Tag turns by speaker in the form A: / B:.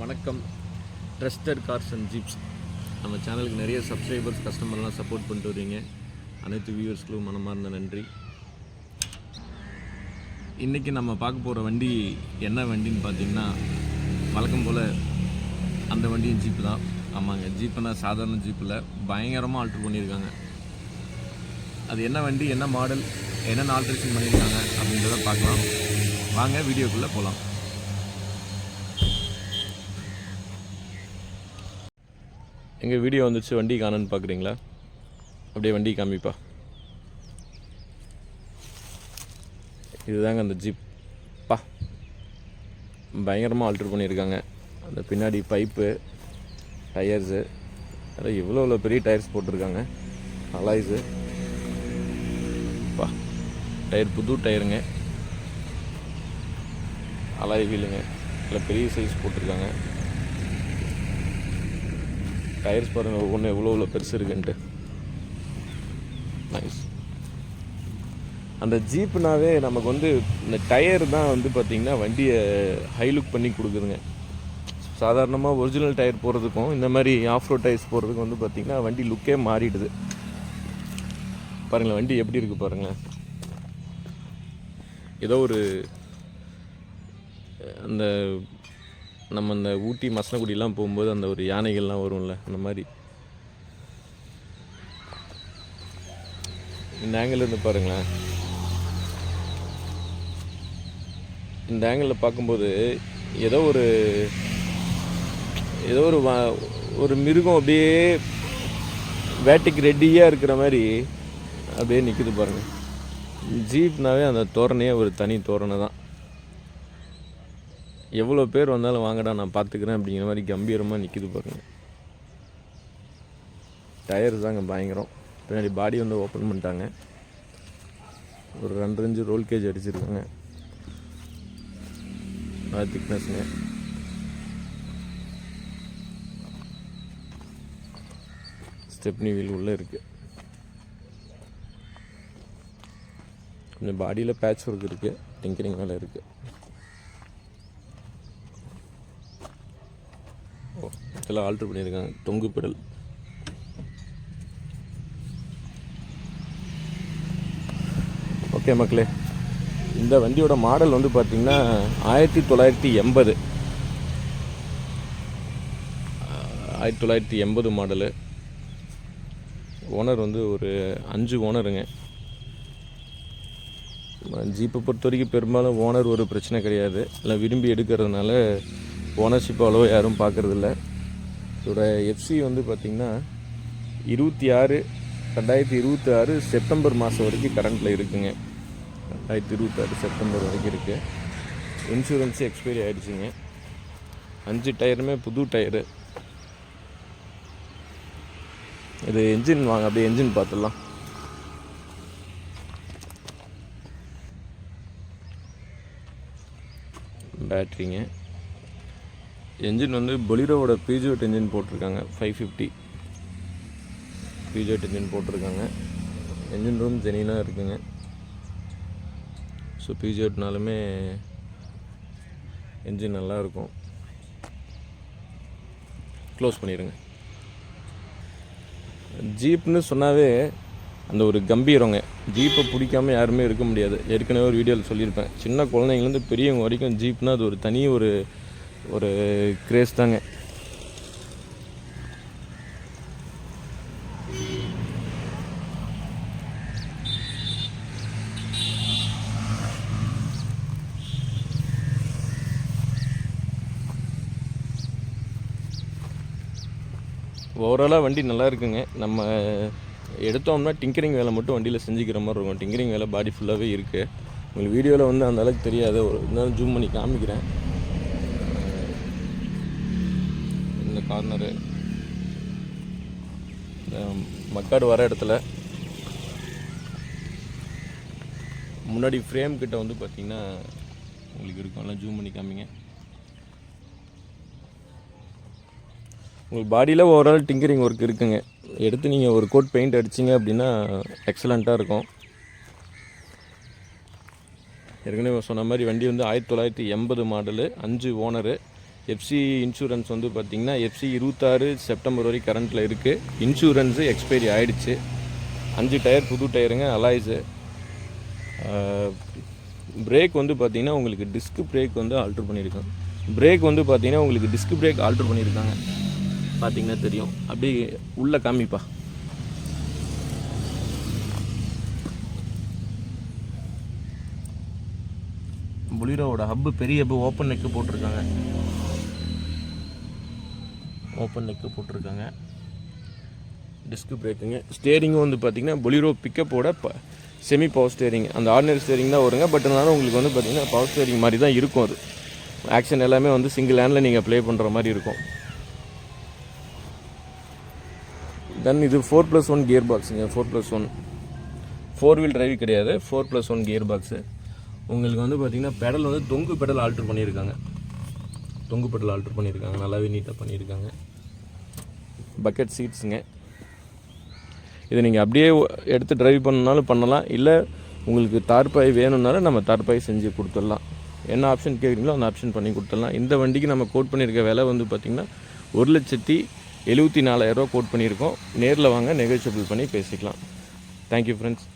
A: வணக்கம். Trusted cars and jeeps நம்ம சேனலுக்கு நிறைய சப்ஸ்கிரைபர்ஸ் கஸ்டமர்லாம் சப்போர்ட் பண்ணிட்டு வரீங்க அனைத்து வியூவர்ஸ்களும் மனமார்ந்த நன்றி. இன்றைக்கி நம்ம பார்க்க போகிற வண்டி என்ன வண்டின்னு பார்த்தீங்கன்னா வழக்கம் போல் அந்த வண்டியும் ஜீப்பு தான். ஆமாங்க ஜீப்புனா சாதாரண ஜீப்பில் பயங்கரமாக ஆல்ட்ரு பண்ணியிருக்காங்க. அது என்ன வண்டி என்ன மாடல் என்னென்ன ஆல்ட்ரேஷன் பண்ணியிருக்காங்க அப்படின்றத பார்க்கலாம். வாங்க வீடியோக்குள்ளே போகலாம் எங்கள் வீடியோ வந்துச்சு வண்டி காணன்னு பார்க்குறீங்களா அப்படியே வண்டி காமிப்பா. இதுதாங்க அந்த ஜீப். பா. பயங்கரமாக ஆல்ட்ரு பண்ணியிருக்காங்க. அந்த பின்னாடி பைப்பு டயர்ஸு அதில் இவ்வளோ இவ்வளோ பெரிய டயர்ஸ் போட்டிருக்காங்க. அலாய்ஸு பா. டயர் புது டயருங்க அலாய் வீலுங்க இல்லை பெரிய சைஸ் போட்டிருக்காங்க. டயர்ஸ் பாருங்கள் ஒவ்வொன்றும் எவ்வளோ எவ்வளோ பெருசு இருக்குன்ட்டு. நைஸ் அந்த ஜீப்புனாவே நமக்கு வந்து இந்த டயர் தான் வந்து பார்த்திங்கன்னா வண்டியை ஹை லுக் பண்ணி கொடுக்குதுங்க. சாதாரணமாக ஒரிஜினல் டயர் போகிறதுக்கும் இந்த மாதிரி ஆஃப் ரோட் டயர்ஸ் போகிறதுக்கும் வந்து பார்த்திங்கன்னா வண்டி லுக்கே மாறிடுது. பாருங்களேன் வண்டி எப்படி இருக்குது பாருங்களேன். ஏதோ ஒரு அந்த நம்ம அந்த ஊட்டி மசனகுடிலாம் போகும்போது அந்த ஒரு யானைகள்லாம் வரும்ல அந்த மாதிரி. இந்த ஆங்கிள் இருந்து பாருங்களேன். இந்த ஆங்கிளில் பார்க்கும்போது ஏதோ ஒரு ஏதோ ஒரு ஒரு மிருகம் அப்படியே வேட்டைக்கு ரெடியாக இருக்கிற மாதிரி அப்படியே நிற்குது பாருங்கள் ஜீப்னாவே அந்த தோரணையே ஒரு தனி தோரணை தான். எவ்வளோ பேர் வந்தாலும் வாங்கடா நான் பார்த்துக்கிறேன் அப்படிங்கிற மாதிரி கம்பீரமாக நிற்கிது பாருங்க. டயர்ஸ் தாங்க பயங்கரம். பின்னாடி பாடி வந்து ஓப்பன் பண்ணிட்டாங்க. ஒரு ரெண்டரைஞ்சு ரோல் கேஜ் அடிச்சிருக்காங்க. அது திக்னஸ்ங்க ஸ்டெப்னி வீல் உள்ளே இருக்குது கொஞ்சம் பாடியில் பேட்ச் ஒர்க் இருக்குது டிங்கரிங் மேலே இருக்குது எல்லாம் ஆல்ட்ரு பண்ணியிருக்காங்க. தொங்கு பெடல். ஓகே மக்களே இந்த வண்டியோட மாடல் வந்து பார்த்திங்கன்னா ஆயிரத்தி தொள்ளாயிரத்தி எண்பது. ஆயிரத்தி தொள்ளாயிரத்தி எண்பது மாடலு ஓனர் வந்து ஒரு அஞ்சு ஓனருங்க ஜீப்பை பொறுத்த வரைக்கும் பெரும்பாலும் ஓனர் ஒரு பிரச்சனை கிடையாது. எல்லாம் விரும்பி எடுக்கிறதுனால ஓனர்ஷிப் அவ்வளோ யாரும் பார்க்குறதில்ல இதோட எஃப்சி வந்து பார்த்திங்கன்னா இருபத்தி ஆறு ரெண்டாயிரத்தி இருபத்தி ஆறு செப்டம்பர் மாதம் வரைக்கும் கரண்ட்டில் இருக்குங்க. ரெண்டாயிரத்தி இருபத்தாறு செப்டம்பர் வரைக்கும் இருக்குது இன்சூரன்ஸு எக்ஸ்பைரி ஆகிடுச்சிங்க அஞ்சு டயருமே புது டயரு. இது என்ஜின் வாங்க அப்படியே என்ஜின் பார்த்துடலாம் பேட்ரிங்க என்ஜின் வந்து பொலிரோவோட பிஜோட் என்ஜின் போட்டிருக்காங்க ஃபைவ் ஃபிஃப்டி பிஜோட் என்ஜின் போட்டிருக்காங்க. என்ஜின் ரூம் ஜெனினாக இருக்குங்க. ஸோ பிஜோட்னாலுமே என்ஜின் நல்லா இருக்கும். க்ளோஸ் பண்ணிடுங்க ஜீப்னு சொன்னாவே அந்த ஒரு கம்பீரங்க. ஜீப்பை பிடிக்காம யாருமே இருக்க முடியாது. ஏற்கனவே ஒரு வீடியோவில் சொல்லியிருப்பேன். சின்ன குழந்தைங்கலேருந்து பெரியவங்க வரைக்கும் ஜீப்னால் அது ஒரு தனி ஒரு ஒரு கிரேஸ் தாங்க. ஓவராலாக வண்டி நல்லா இருக்குங்க. நம்ம எடுத்தோம்னா டிங்கரிங் வேலை மட்டும் வண்டியில் செஞ்சுக்கிற மாதிரி இருக்கும். டிங்கரிங் வேலை பாடி ஃபுல்லாகவே இருக்குது உங்களுக்கு வீடியோவில் வந்து அந்த அளவுக்கு தெரியாது. ஒரு இருந்தாலும் ஜூம் பண்ணி காமிக்கிறேன் இந்த கார்னரு. இந்த மக்காடு வர இடத்துல முன்னாடி ஃப்ரேம் கிட்ட வந்து பார்த்தீங்கன்னா உங்களுக்கு இருக்கும். எல்லாம் ஜூம் பண்ணி காமிங்க. உங்களுக்கு பாடியில் ஓவரால் டிங்கரிங் ஒர்க் இருக்குங்க. எடுத்து நீங்கள் ஒரு கோட் பெயிண்ட் அடிச்சிங்க அப்படின்னா எக்ஸலண்ட்டாக இருக்கும். ஏற்கனவே சொன்ன மாதிரி வண்டி வந்து ஆயிரத்தி தொள்ளாயிரத்தி எண்பது மாடலு அஞ்சு ஓனரு எஃப்சி இன்சூரன்ஸ் வந்து பார்த்திங்கன்னா எஃப்சி இருபத்தாறு செப்டம்பர் வரைக்கும் கரண்ட்டில் இருக்குது இன்சூரன்ஸு எக்ஸ்பைரி ஆயிடுச்சு. அஞ்சு டயர் புது டயருங்க அலாய்ஸு பிரேக் வந்து பார்த்திங்கன்னா உங்களுக்கு டிஸ்க் பிரேக் வந்து ஆல்ட்ரு பண்ணியிருக்காங்க பிரேக் வந்து பார்த்திங்கன்னா உங்களுக்கு டிஸ்க் பிரேக் ஆல்ட்ரு பண்ணியிருக்காங்க. பார்த்திங்கன்னா தெரியும். அப்படியே உள்ளே காமிப்பா. புலிரோவோட ஹப்பு பெரிய ஹப்பு ஓப்பன் நெக்கு போட்டிருக்காங்க. ஓப்பன் நெக்கு போட்டிருக்காங்க. டிஸ்க் பிரேக்குங்க ஸ்டேரிங்கும் வந்து பார்த்தீங்கன்னா பொலிரோ பிக்கப்போட ப செமி பவர் ஸ்டேரிங் அந்த ஆர்டினரி ஸ்டேரிங் தான் வருங்க. பட் இருந்தாலும் உங்களுக்கு வந்து பார்த்திங்கன்னா பவர் ஸ்டேரிங் மாதிரி தான் இருக்கும் அது. ஆக்ஷன் எல்லாமே வந்து சிங்கிள் ஹேண்டில் நீங்கள் ப்ளே பண்ணுற மாதிரி இருக்கும். தென் இது four plus one gear பாக்ஸுங்க four plus one four wheel drive கிடையாது. Four plus one gear box உங்களுக்கு வந்து பார்த்திங்கன்னா பெடல் வந்து தொங்கு பெடல் ஆல்ட்ரு பண்ணியிருக்காங்க. தொங்கு பெடல் ஆல்ட்ரு பண்ணியிருக்காங்க. நல்லாவே நீட்டாக பண்ணியிருக்காங்க. பக்கெட் சீட்ஸுங்க இதை நீங்கள் அப்படியே எடுத்து ட்ரைவ் பண்ணனாலும் பண்ணலாம். இல்லை உங்களுக்கு தார்பாய் வேணும்னாலும் நம்ம தார்பாய் செஞ்சு கொடுத்துடலாம். என்ன ஆப்ஷன் கேட்குறீங்களோ அந்த ஆப்ஷன் பண்ணி கொடுத்துடலாம். இந்த வண்டிக்கு நம்ம கோட் பண்ணியிருக்க விலை வந்து பார்த்திங்கன்னா ஒரு லட்சத்தி எழுபத்தி நாலாயிரரூவா கோட் பண்ணியிருக்கோம். நேரில் வாங்க நெகோஷியபிள் பண்ணி பேசிக்கலாம். Thank you friends